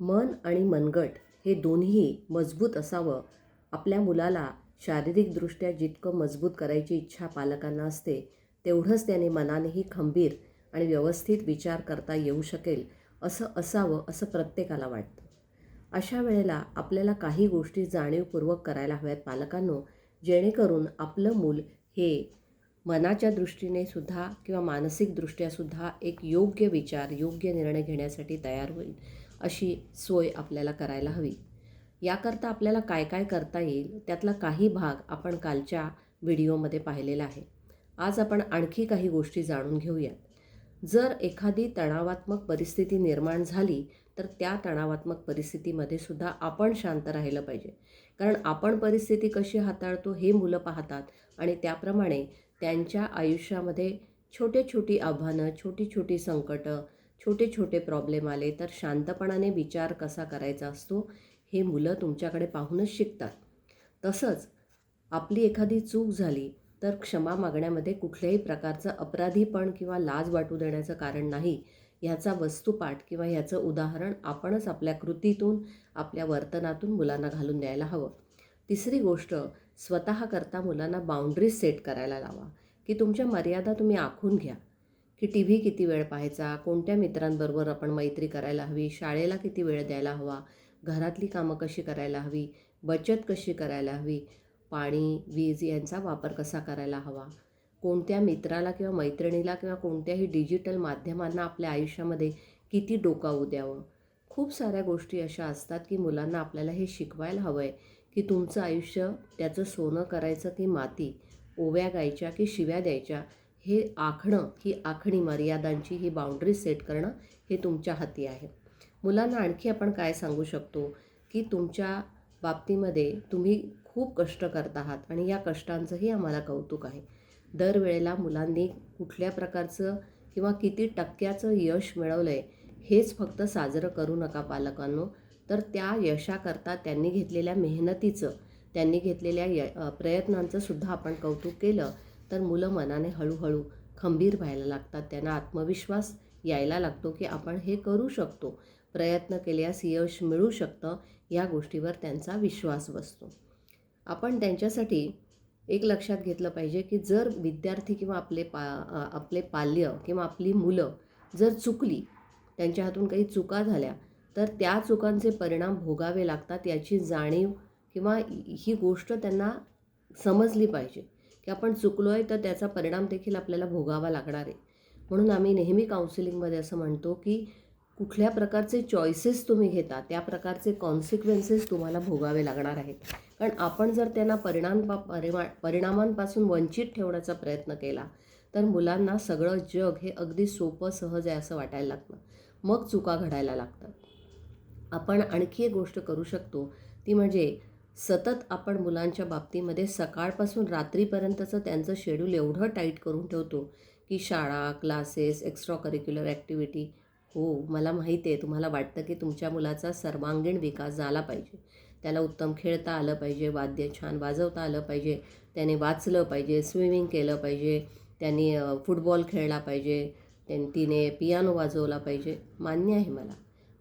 मन आणि मनगट हे दोन्ही मजबूत असावं. आपल्या मुलाला शारीरिकदृष्ट्या जितकं मजबूत करायची इच्छा पालकांना असते तेवढंच त्याने मनानेही खंबीर आणि व्यवस्थित विचार करता येऊ शकेल असं असावं असं प्रत्येकाला वाटतं. अशा वेळेला आपल्याला काही गोष्टी जाणीवपूर्वक करायला हव्यात पालकांनो जेणेकरून आपलं मूल हे मनाच्या दृष्टीने सुद्धा किंवा मानसिकदृष्ट्यासुद्धा एक योग्य विचार योग्य निर्णय घेण्यासाठी तयार होईल. अशी सोय आपल्याला करायला हवी. याकरता आपल्याला काय काय करता येईल त्यातला काही भाग आपण कालच्या व्हिडिओमध्ये पाहिलेला आहे. आज आपण आणखी काही गोष्टी जाणून घेऊयात. जर एखादी तणावात्मक परिस्थिती निर्माण झाली तर त्या तणावात्मक परिस्थितीमध्ये सुद्धा आपण शांत राहिलं पाहिजे. कारण आपण परिस्थिती कशी हाताळतो हे मुलं पाहतात आणि त्याप्रमाणे त्यांच्या आयुष्यामध्ये छोटे छोटी आव्हानं छोटी छोटी संकटं छोटे छोटे प्रॉब्लेम आले तर शांतपणाने विचार कसा करायचा असतो हे मुलं तुमच्याकडे पाहूनच शिकतात. तसंच आपली एखादी चूक झाली तर क्षमा मागण्यामध्ये कुठल्याही प्रकारचं अपराधीपण किंवा लाज वाटू देण्याचं कारण नाही ह्याचा वस्तुपाठ किंवा ह्याचं उदाहरण आपणच आपल्या कृतीतून आपल्या वर्तनातून मुलांना घालून द्यायला हवं. तिसरी गोष्ट स्वतःकरता मुलांना बाउंड्रीज सेट करायला लावा की तुमच्या मर्यादा तुम्ही आखून घ्या. की टी व्ही किती वेळ पाहायचा? कोणत्या मित्रांबरोबर आपण मैत्री करायला हवी? शाळेला किती वेळ द्यायला हवा? घरातली कामं कशी करायला हवी? बचत कशी करायला हवी? पाणी वीज यांचा वापर कसा करायला हवा? कोणत्या मित्राला किंवा मैत्रिणीला किंवा कोणत्याही डिजिटल माध्यमांना आपल्या आयुष्यामध्ये किती डोकावू द्यावं? खूप साऱ्या गोष्टी अशा असतात की मुलांना आपल्याला हे शिकवायला हवं आहे की तुमचं आयुष्य त्याचं सोनं करायचं की माती? ओव्या गायच्या की शिव्या द्यायच्या? हे आखणं ही आखणी मर्यादांची ही बाउंड्री सेट करणं हे तुमच्या हाती आहे. मुलांना आणखी आपण काय सांगू शकतो? की तुमच्या बाबतीमध्ये तुम्ही खूप कष्ट करत आहात आणि या कष्टांचंही आम्हाला कौतुक आहे. दरवेळेला मुलांनी कुठल्या प्रकारचं किंवा किती टक्क्याचं यश मिळवलं आहे हेच फक्त साजरं करू नका पालकांनो. तर त्या यशाकरता त्यांनी घेतलेल्या मेहनतीचं त्यांनी घेतलेल्या य प्रयत्नांचं सुद्धा आपण कौतुक केलं तर मुलं मनाने हळूहळू खंबीर व्हायला लागतात. त्यांना आत्मविश्वास यायला लागतो की आपण हे करू शकतो. प्रयत्न केल्यास यश मिळू शकतं या गोष्टीवर त्यांचा विश्वास बसतो. आपण त्यांच्यासाठी एक लक्षात घेतलं पाहिजे की जर विद्यार्थी किंवा आपले पा आपले पाल्य किंवा आपली मुलं जर चुकली त्यांच्या हातून काही चुका झाल्या तर त्या चुकांचे परिणाम भोगावे लागतात याची जाणीव किंवा ही गोष्ट त्यांना समजली पाहिजे. की आपण चुकलो आहे तर त्याचा परिणाम देखील आपल्याला भोगावा लागणार आहे. म्हणून आम्ही नेहमी काउन्सिलिंगमध्ये असं म्हणतो की कुठल्या प्रकारचे चॉईसेस तुम्ही घेता त्या प्रकारचे कॉन्सिक्वेन्सेस तुम्हाला भोगावे लागणार आहेत. कारण आपण जर त्यांना परिणाम पा परिमा परिणामांपासून वंचित ठेवण्याचा प्रयत्न केला तर मुलांना सगळं जग हे अगदी सोपं सहज आहे असं वाटायला लागतं. मग चुका घडायला लागतात. आपण आणखी एक गोष्ट करू शकतो ती म्हणजे सतत आपण मुलांच्या बाबतीमध्ये सकाळपासून रात्रीपर्यंतचं त्यांचं शेड्यूल एवढं टाईट करून ठेवतो की शाळा क्लासेस एक्स्ट्रा करिक्युलर ॲक्टिव्हिटी हो मला माहिती आहे तुम्हाला वाटतं की तुमच्या मुलाचा सर्वांगीण विकास झाला पाहिजे. त्याला उत्तम खेळता आलं पाहिजे वाद्य छान वाजवता आलं पाहिजे त्याने वाचलं पाहिजे स्विमिंग केलं पाहिजे त्यांनी फुटबॉल खेळला पाहिजे त्यां तिने पियानो वाजवला पाहिजे. मान्य आहे मला.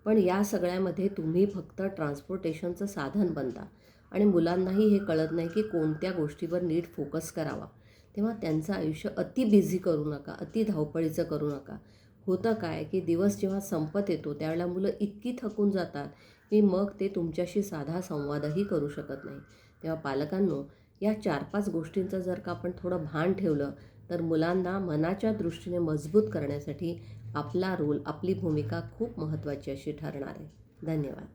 पण या सगळ्यामध्ये तुम्ही फक्त ट्रान्सपोर्टेशनचं साधन बनता. आणि मुलांनाही हे कळत नाही की कोणत्या गोष्टीवर नीट फोकस करावा. तेव्हा त्यांचं आयुष्य अति बिझी करू नका अति धावपळीचं करू नका. होतं काय की दिवस जेव्हा संपत येतो त्यावेळेला मुलं इतकी थकून जातात की मग ते तुमच्याशी साधा संवादही करू शकत नाही. तेव्हा पालकांनो या चार पाच गोष्टींचं जर का आपण थोडं भान ठेवलं तर मुलांना मनाच्या दृष्टीने मजबूत करण्यासाठी आपला रोल आपली भूमिका खूप महत्त्वाची अशी ठरणार आहे. धन्यवाद.